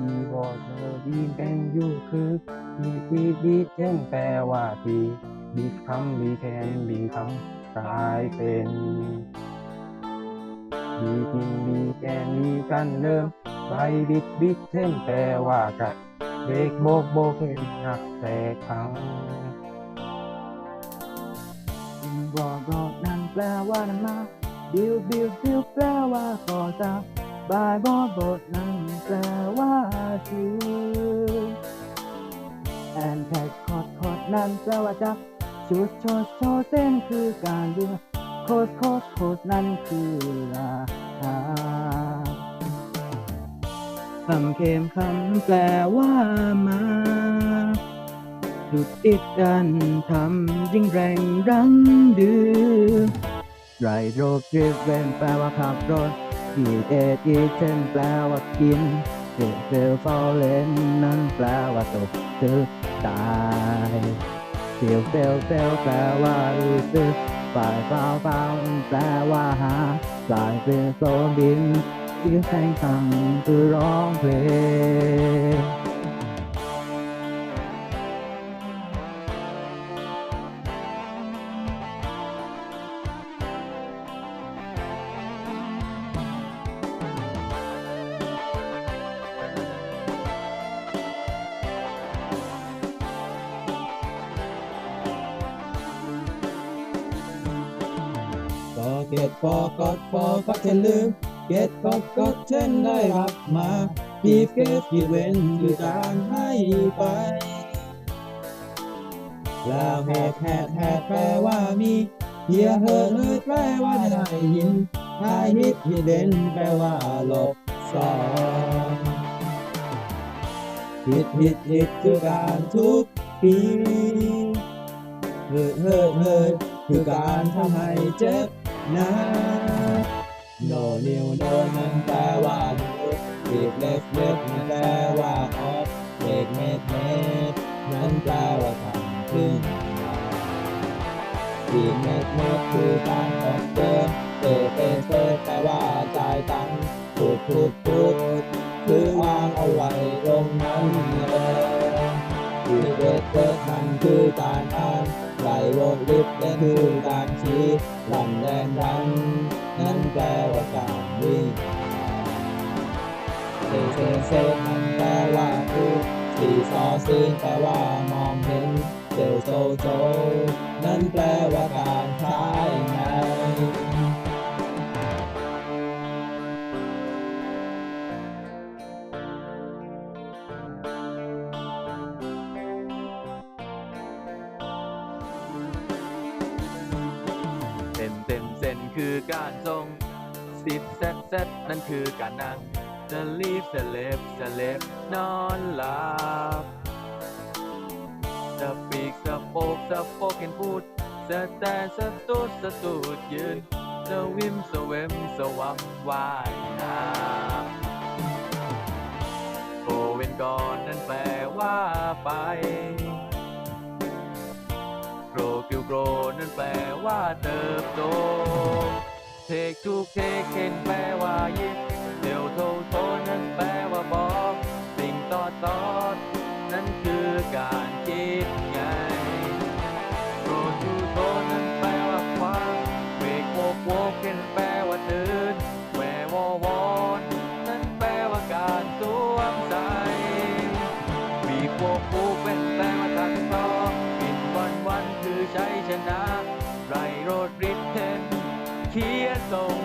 มีบอกเธอดีเป็นอยู่คือมีบีบีเช่นแปลว่าดีบีคำบีแคนบีคำกลายเป็นบีกินบีแกนบีกันเริ่มไปบิดบิดเช่นแปลว่ากัดเบรกโบกโบกเป็นหักแต่ครั้งบอกบอกนั่นแปลว่านั่นมาบิวบิวบิวแปลว่าก่อตามบายบอบทนั่นแปล ชื่อแอนแท็กคอดคอดนั่นแปลว่าจับชุดโชดโชเส้นคือการดึงโคดโคดโคดนั่นคือราคาคำเค็มคำแปลว่ามาดุดติดดันทำยิ่งแรงรังดื้อไรโรคเรียกเวนแปลว่าขับรถกีเอทีเช่นแปลว่ากิน เดือเดือฟอลเลนนั้นแปลว่าตกตึกตายเฟียวเซลเซลแปลว่ารู้สึกฝ่ายเฝ้าเฝ้าแปลว่าหาสายเป็นโซบินเสียงแสงสั่งคือร้องเพลง ก็เก็ตฟอก็ฟอก็จะลืมเก็ตก็ก็เช่นได้รับมาบีบเก็ตกีเว้นคือการให้ไปแล้วแหกแหกแหกแปลว่ามีเฮียเหินเลยแปลว่าได้ยินไฮฮิตฮิเดนแปลว่าหลบซ่อนฮิตฮิตฮิตคือการทุบตีเฮิดเฮิดเฮิดคือการทำให้เจ็บ นะโนนิวโนนั้นแปลว่าดูบีบเล็บเล็บนั้นแปลว่าออกเด็กเม็ดเม็ดนั้นแปลว่าทำขึ้นมาบีบเม็ดเม็ดคือการออกเดินเตเตเตแปลว่าจ่ายตังค์พูดพูดพูดคือวางเอาไว้ตรงนั้นเลยบีบเล็บเล็บนั้นคือการอ่านไหลรถลิฟต์นั่นคือการชี้ ลำแรงดันนั่นแปลว่าการวิ่งเซเซเซมันแปลว่าดูสีซอซีแปลว่ามองเห็นเซลโซโจ นั่นแปลว่าการใช้ คือการทรงสิทเซตเซตนั่นคือการนั่งจะรีบจะเล็บจะเล็บนอนหลับจะปีกสะโพกสะโพกเห็นพูดจะแต่สะตูดสะตูดยืนจะวิมสะเวมสะวังว่ายน้ำโกเวนก่อนนั่นแปลว่าไปโกรกิวโกรน เทคทุกเทคเห็นแปลว่ายิบเดี๋ยวโทโทนั้นแปลว่าบอก สิ่งต่อต่อนั้นคือการคิดไงโก วั